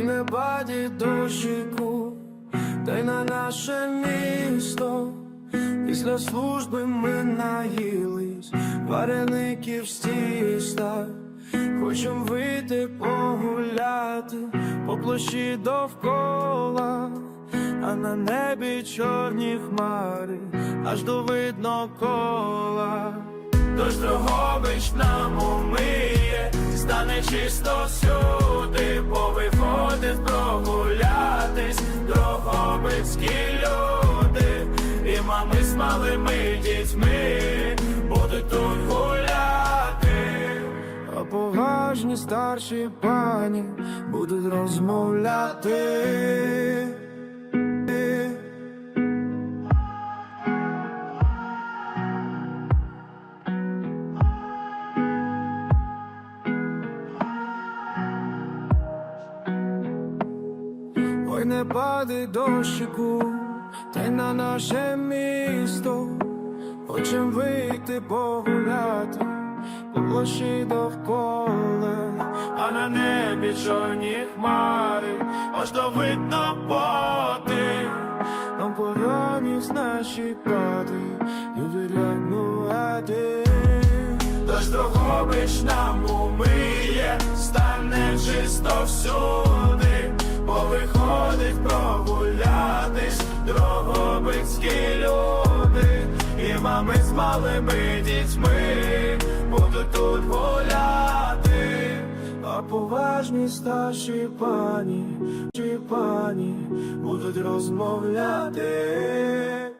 Ой, не баді дощику, та й на наше місто. Після служби ми наїлись, вареників стіста. Хочем вийти погуляти по площі довкола, а на небі чорні хмари, аж до видно кола, Дощ зробиш нам умить чисто всюди, повиходить прогулятись, Дрогобицькі люди, і мами з малими дітьми будуть тут гуляти, а поважні старші пані будуть розмовляти. Ой, не падай дощику, й на наше місто. Хочем вийти погуляти по площі довкола, а на небі чорні хмари, аж до видно поти. Нам погані наші пати, і вирягнувати. Тож Дрогобич нам умиє, стане чисто всюди, повиходить прогулятись, Дрогобицькі люди, і мами з малими дітьми будуть тут гуляти, а поважні старші пані, чи пані будуть розмовляти.